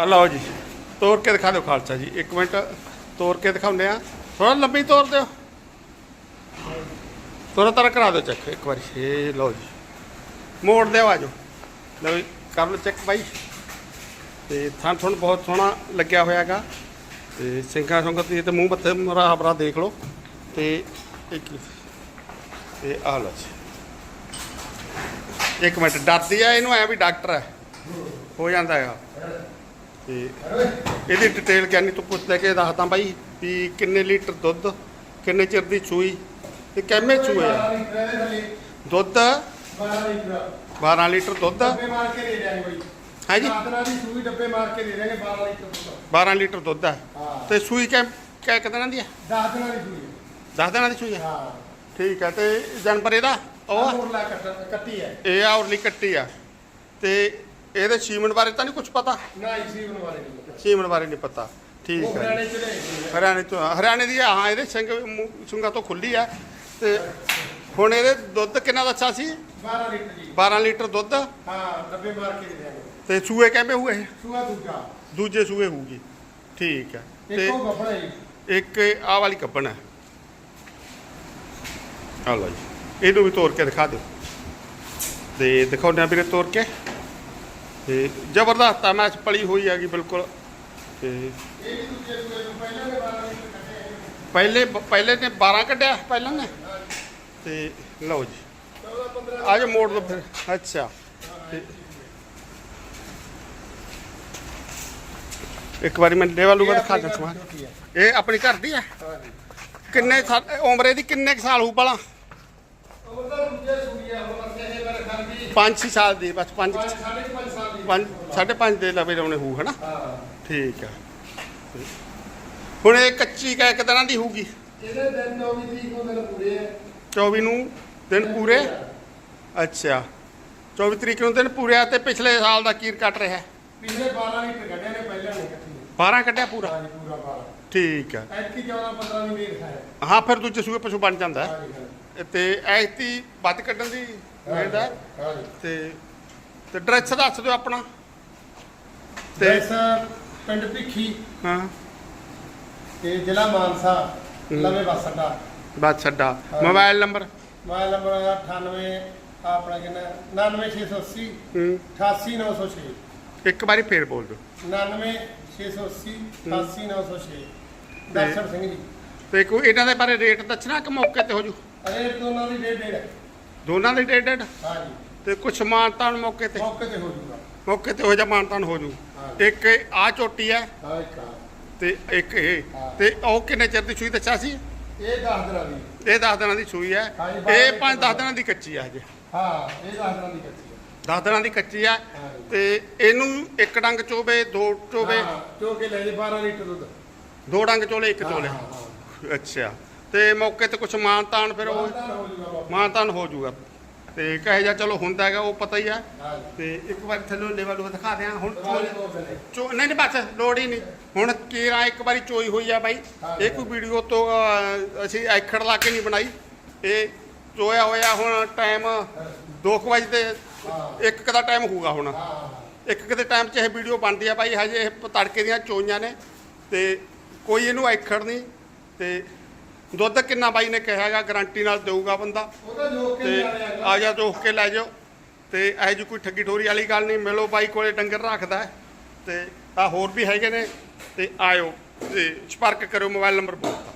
ਆ ਲਓ ਜੀ ਤੋਰ ਕੇ ਦਿਖਾ ਦਿਓ ਖਾਲਸਾ ਜੀ ਇੱਕ ਮਿੰਟ ਤੋਰ ਕੇ ਦਿਖਾਉਂਦੇ ਆ ਥੋੜਾ ਲੰਬੀ ਤੋਰ ਦਿਓ। ਥੋੜਾ ਤਰ ਕਰਾ ਦਿਓ ਚੈੱਕ ਇੱਕ ਵਾਰੀ ਇਹ ਲਓ ਜੀ। ਮੋੜ ਦਿਓ ਆਜੋ ਲਓ ਜੀ, ਕਰ ਲਓ ਚੈੱਕ ਭਾਈ ਤੇ ਥਾਂ ਥਣ ਬਹੁਤ ਸੋਹਣਾ ਲੱਗਿਆ ਹੋਇਆਗਾ ਤੇ ਸਿੰਘਾਂ ਸੰਗਤ ਦੀ ਤੇ ਮੂੰਹ ਮੱਥੇ ਮਰਾ ਹਬਰਾ ਦੇਖ ਲਓ। ਤੇ ਇੱਕ ਤੇ ਆ ਲਓ ਜੀ। ਇੱਕ ਮਿੰਟ ਡਰਦੀ ਆ ਇਹਨੂੰ ਐ ਵੀ ਡਾਕਟਰ ਹੈ। ਹੋ ਜਾਂਦਾ ਹੈਗਾ ਤੇ ਇਹਦੀ ਡਿਟੇਲ ਗਿਆਨੀ ਤੋਂ ਪੁੱਛ ਲੈ ਕੇ ਦੱਸਦਾ ਬਾਈ ਵੀ ਕਿੰਨੇ ਲੀਟਰ ਦੁੱਧ ਕਿੰਨੇ ਚਿਰ ਦੀ ਸੂਈ ਤੇ ਕਿੰਨੇ ਆ? ਦੁੱਧ? 12 ਲੀਟਰ। 12 ਲੀਟਰ ਦੁੱਧ? ਡੱਬੇ ਮਾਰ ਕੇ ਦੇ ਦਿਆਂਗੇ ਬਾਈ। ਹੈ ਜੀ? ਸਾਧਨਾ ਦੀ ਸੂਈ ਡੱਬੇ ਮਾਰ ਕੇ ਦੇ ਦਿਆਂਗੇ 12 ਲੀਟਰ ਦੁੱਧ। 12 ਲੀਟਰ ਦੁੱਧ ਹਾਂ। ਤੇ ਸੂਈ ਕਿੰਨੇ ਕਿੰਨੇ ਦਿਨਾਂ ਦੀ ਹੈ 10 ਦਿਨਾਂ ਦੀ ਸੂਈ 10 ਦਿਨਾਂ ਦੀ ਸੂਈ ਹੈ ਹਾਂ। ਠੀਕ ਹੈ ਤੇ ਜਨਪਰ ਇਹਦਾ? ਉਹ ਆ? ਹੋਰ ਲਾ ਕੱਟ ਹੈ ਇਹ ਆ ਉਰਲੀ ਕੱਟੀ ਆ। ਤੇ ਇਹਦੇ ਸੀਮਨ ਬਾਰੇ ਤਾਂ ਨਹੀਂ ਕੁਝ ਪਤਾ? ਨਹੀਂ ਸੀਮਨ ਬਾਰੇ ਨਹੀਂ ਪਤਾ। ਠੀਕ ਹੈ ਹਰਿਆਣੇ ਚ ਤੋਂ ਹਰਿਆਣੇ ਦੀ ਹਾਂ ਇਹਦੇ ਸਿੰਘ ਸੁੰਗਾ ਤੋਂ ਖੁੱਲੀ ਆ ਤੇ ਹੁਣ ਇਹਦੇ ਦੁੱਧ ਕਿੰਨਾ ਦੱਸਿਆ ਸੀ? 12 ਲੀਟਰ ਜੀ। 12 ਲੀਟਰ ਦੁੱਧ। ਹਾਂ ਡੱਬੇ ਮਾਰ ਕੇ ਦੇ ਤੇ ਸੂਏ ਕਹਿੰਦੇ ਹੋਏ ਇਹ? ਸੂਆ ਦੂਜਾ। ਦੂਜੇ ਸੂਏ ਹੋਊਗੀ। ਠੀਕ ਹੈ। ਤੇ ਇੱਕੋ ਆ ਵਾਲੀ ਕੱਪਣ ਹੈ। ਆ ਲਓ ਜੀ। ਇਹਨੂੰ ਵੀ ਤੋੜ ਕੇ ਦਿਖਾ ਦਿਓ। ਤੇ ਦਿਖਾਉਂਦੇ ਆ ਵੀਰੇ ਤੋੜ ਕੇ। ਤੇ ਜ਼ਬਰਦਸਤ ਆ ਮੈਚ ਪਲੀ ਹੋਈ ਹੈਗੀ ਬਿਲਕੁਲ। ਤੇ ਪਹਿਲਾਂ ਦੇ 12 ਲੀਟਰ ਕੱਟੇ ਪਹਿਲੇ ਪਹਿਲੇ ਨੇ 12 ਕੱਢਿਆ ਪਹਿਲਾਂ ਨੇ। ਤੇ ਲਓ ਜੀ। 14 15 ਆਜੋ ਮੋੜ ਲਓ ਫਿਰ। ਅੱਛਾ। ਇੱਕ ਵਾਰੀ ਮੈਂ ਡੇਵਾ ਲੂਗਾ ਦਿਖਾ ਦਾਂ ਸਮਾਨ। ਇਹ ਆਪਣੀ ਘਰ ਦੀ ਹੈ ਕਿੰਨੇ ਉਮਰੇ ਦੀ ਕਿੰਨੇ ਕੁ ਸਾਲ ਹੋਊ ਭਲਾ? ਉਹ 5-6 ਸਾਲ ਦੀ, ਬਸ 5 5 5.5 5 5.5 ਦੇ ਲਵੇ ਲਾਉਣੇ ਹੋਊ ਹਨਾ? ਠੀਕ ਆ। ਹੁਣ ਇਹ ਕੱਚੀ ਕਾ ਇੱਕ ਦਿਨਾਂ ਦੀ ਹੋਊਗੀ। ਇਹਦੇ ਦਿਨ 24 ਤਰੀਕ ਨੂੰ ਦਿਨ ਪੂਰੇ ਹੈ 24 ਨੂੰ ਦਿਨ ਪੂਰੇ? ਅੱਛਾ। 24 ਤਰੀਕ ਨੂੰ ਦਿਨ ਪੂਰੇ ਆ ਤੇ ਪਿਛਲੇ ਸਾਲ ਦਾ ਕੀਰ ਕੱਟ ਰਿਹਾ? ਪਿਛਲੇ 12 ਲੀਟਰ ਕੱਢਿਆ ਨੇ ਪਹਿਲਾਂ ਨਹੀਂ ਕੱਢੀ 12 ਕੱਢਿਆ ਪੂਰਾ? ਹਾਂ ਪੂਰਾ 12 ਠੀਕ ਆ। ਐਤਕੀ 14 15 ਦੀ ਮੇਰ ਹੈ। ਹਾਂ ਫਿਰ ਦੂਜੇ ਸੂਏ ਪਸ਼ੂ ਬਣ ਜਾਂਦਾ। ਤੇ ਐਤੀ ਵੱਧ ਕੱਢਣ ਦੀ ਮਿਹਨਤ ਹੈ। ਤੇ ਤੇ ਡਰੈਸ ਦੱਸ ਦਿਓ ਆਪਣਾ। ਤੇ ਤੇ ਪਿੰਡ ਭਿੱਖੀ। ਹਾਂ। ਤੇ ਜ਼ਿਲ੍ਹਾ ਮਾਨਸਾ। ਲਵੇ ਬੱਸ ਅੱਡਾ। ਬਸ ਛੱਡਾ। Mobile number? ਮੋਬਾਈਲ ਨੰਬਰ 98 ਆਪਣਾ ਕਿੰਨਾ? 99680 ਹੂੰ। 88906 ਇੱਕ ਵਾਰੀ ਫੇਰ ਬੋਲ ਦਿਓ। 99680 88906 ਦਰਸ਼ਨ ਸਿੰਘ ਜੀ। ਤੇ ਕੋਈ ਇਹਨਾਂ ਦੇ ਬਾਰੇ ਰੇਟ ਦੱਸਣਾ ਕਿ ਮੌਕੇ ਤੇ ਹੋ ਜੂ? ਅਰੇ ਦੋਨਾਂ ਦੀ ਡੇਢ ਡੇਢ ਹੈ ਦੋਨਾਂ ਦੇ ਡੇਢ ਡੇਢ ਹਾਂ ਜੀ ਤੇ ਕੁਛ ਮਾਨਤਾਨ ਮੌਕੇ ਤੇ। ਮੌਕੇ ਤੇ ਹੋ ਜੂਗਾ। ਮੌਕੇ ਤੇ ਹੋ ਜਾ ਮਾਨਤਾਨ ਹੋ ਜੂ। ਹਾਂ। ਇੱਕ ਆ ਚੋਟੀ ਹੈ ਹਾਂ ਇੱਕ ਆ। ਤੇ ਇੱਕ ਇਹ। ਹਾਂ। ਤੇ ਉਹ ਕਿੰਨੇ ਚਿਰ ਦੀ ਸੂਈ ਦੱਸਿਆ ਸੀ? ਇਹ 10 ਦਿਨਾਂ ਦੀ। ਇਹ 10 ਦਿਨਾਂ ਦੀ ਸੂਈ ਹੈ। ਹਾਂ ਜੀ, ਇਹ ਬਾਰਾਂ 5-10 ਦਿਨਾਂ ਦੀ ਕੱਚੀ ਹੈ ਹਜੇ। ਹਾਂ ਇਹ 10 ਦਿਨਾਂ ਦੀ ਕੱਚੀ ਹੈ 10 ਦਿਨਾਂ ਦੀ ਕੱਚੀ ਹੈ ਹਾਂ। ਜੀ। ਤੇ ਇਹਨੂੰ ਇੱਕ ਡੰਗ ਚੋਵੇ ਦੋ ਚੋਵੇ। ਹਾਂ, ਚੋ ਕੇ ਲੈ ਜੇ 12 ਲੀਟਰ ਦੁੱਧ। ਦੋ ਡੰਗ ਚੋਲੇ ਇੱਕ ਚੋਲੇ। ਹਾਂ, ਹਾਂ, ਅੱਛਾ। ਤੇ ਮੌਕੇ ਤੇ ਕੁਛ ਮਾਨਤਾਨ ਫਿਰ। ਉਹ ਮਾਨਤਾਨ ਹੋ ਜੂਗਾ ਬਾਬਾ। ਮਾਨਤਾਨ ਹੋ ਜੂਗਾ। ਤੇ ਕਹੇ ਜਾ ਚਲੋ ਹੁੰਦਾ ਹੈਗਾ ਉਹ ਪਤਾ ਹੀ ਆ। ਤੇ ਇੱਕ ਵਾਰੀ ਥੱਲੇ ਲੈਵਲ ਉਹ ਦਿਖਾ ਦਿਆਂ ਹੁਣ। ਚੋ ਨਹੀਂ ਨਹੀਂ ਬਸ ਲੋੜ ਹੀ ਨਹੀਂ ਹੁਣ ਕੀਰਾ ਇੱਕ ਵਾਰੀ ਚੋਈ ਹੋਈ ਆ ਬਾਈ। ਇਹ ਕੋਈ ਵੀਡੀਓ ਤੋਂ ਅਸੀਂ ਐਖੜ ਲਾ ਕੇ ਨਹੀਂ ਬਣਾਈ ਇਹ ਚੋਇਆ ਹੋਇਆ ਹੁਣ ਟਾਈਮ 2 ਵਜੇ ਤੇ। ਇੱਕ ਕੁ ਦਾ ਟਾਈਮ ਹੋਊਗਾ ਹੁਣ ਇੱਕ ਕਿਤੇ ਟਾਈਮ 'ਚ ਇਹ ਵੀਡੀਓ ਬਣਦੀ ਆ ਬਾਈ ਹਜੇ ਇਹ ਤੜਕੇ ਦੀਆਂ ਚੋਈਆਂ ਨੇ ਤੇ ਕੋਈ ਇਹਨੂੰ ਐਖੜ ਨਹੀਂ ਤੇ ਦੁੱਧ ਕਿੰਨਾ ਬਾਈ ਨੇ ਕਿਹਾ ਹੈਗਾ ਗਾਰੰਟੀ ਨਾਲ ਦੇਊਗਾ ਬੰਦਾ। ਉਹਦਾ ਜੋ ਕੇ ਤੇ ਆ ਆ ਜਾ ਦੋਖ ਕੇ ਲੈ ਜਾਓ। ਤੇ ਇਹੋ ਜਿਹੀ ਕੋਈ ਠੱਗੀ ਠੋਰੀ ਵਾਲੀ ਗੱਲ ਨਹੀਂ ਮਿਲੋ ਬਾਈ ਕੋਲੇ ਡੰਗਰ ਰੱਖਦਾ ਹੈ। ਤੇ ਆ ਹੋਰ ਵੀ ਹੈਗੇ ਨੇ ਤੇ ਆਇਓ ਤੇ ਸੰਪਰਕ ਕਰੋ ਮੋਬਾਈਲ ਨੰਬਰ ਬੋਲਤਾ